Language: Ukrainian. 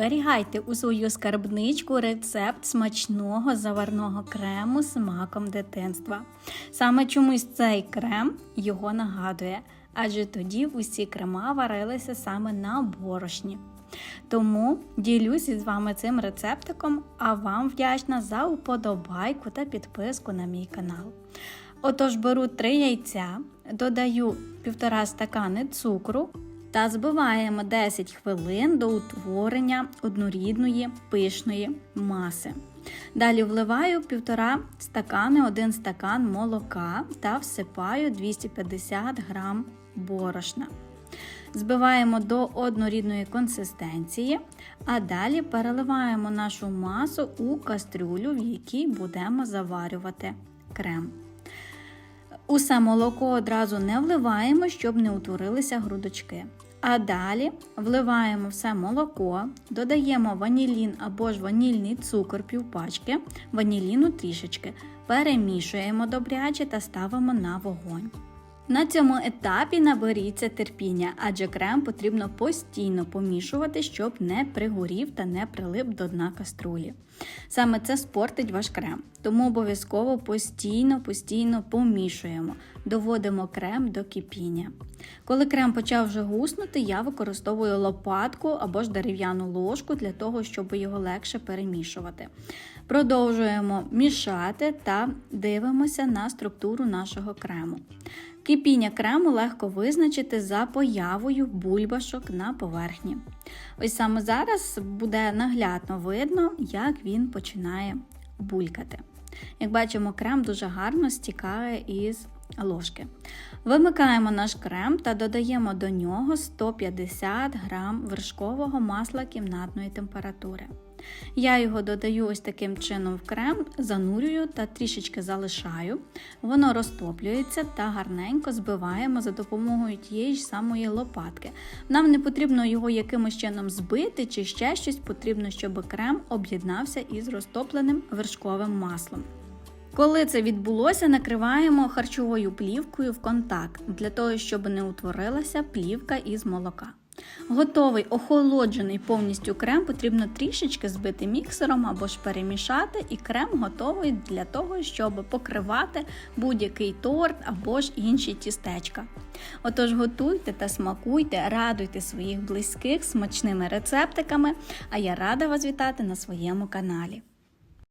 Зберігайте у свою скарбничку рецепт смачного заварного крему з смаком дитинства. Саме чомусь цей крем його нагадує, адже тоді усі крема варилися саме на борошні. Тому ділюся з вами цим рецептиком, а вам вдячна за уподобайку та підписку на мій канал. Отож, беру 3 яйця, додаю 1,5 стакани цукру та збиваємо 10 хвилин до утворення однорідної пишної маси. Далі вливаю 1,5 стакани, 1 стакан молока та всипаю 250 г борошна. Збиваємо до однорідної консистенції, а далі переливаємо нашу масу у кастрюлю, в якій будемо заварювати крем. Усе молоко одразу не вливаємо, щоб не утворилися грудочки. А далі вливаємо все молоко, додаємо ванілін або ж ванільний цукор півпачки, ваніліну трішечки, перемішуємо добряче та ставимо на вогонь. На цьому етапі наберіться терпіння, адже крем потрібно постійно помішувати, щоб не пригорів та не прилип до дна каструлі. Саме це спортить ваш крем, тому обов'язково постійно, постійно помішуємо, доводимо крем до кипіння. Коли крем почав вже гуснути, я використовую лопатку або ж дерев'яну ложку для того, щоб його легше перемішувати. Продовжуємо мішати та дивимося на структуру нашого крему. Кипіння крему легко визначити за появою бульбашок на поверхні. Ось саме зараз буде наглядно видно, як він починає булькати. Як бачимо, крем дуже гарно стікає із ложки. Вимикаємо наш крем та додаємо до нього 150 г вершкового масла кімнатної температури. Я його додаю ось таким чином в крем, занурюю та трішечки залишаю. Воно розтоплюється та гарненько збиваємо за допомогою тієї ж самої лопатки. Нам не потрібно його якимось чином збити чи ще щось, потрібно, щоб крем об'єднався із розтопленим вершковим маслом. Коли це відбулося, накриваємо харчовою плівкою в контакт, для того, щоб не утворилася плівка із молока. Готовий охолоджений повністю крем потрібно трішечки збити міксером або ж перемішати, і крем готовий для того, щоб покривати будь-який торт або ж інші тістечка. Отож, готуйте та смакуйте, радуйте своїх близьких смачними рецептиками, а я рада вас вітати на своєму каналі.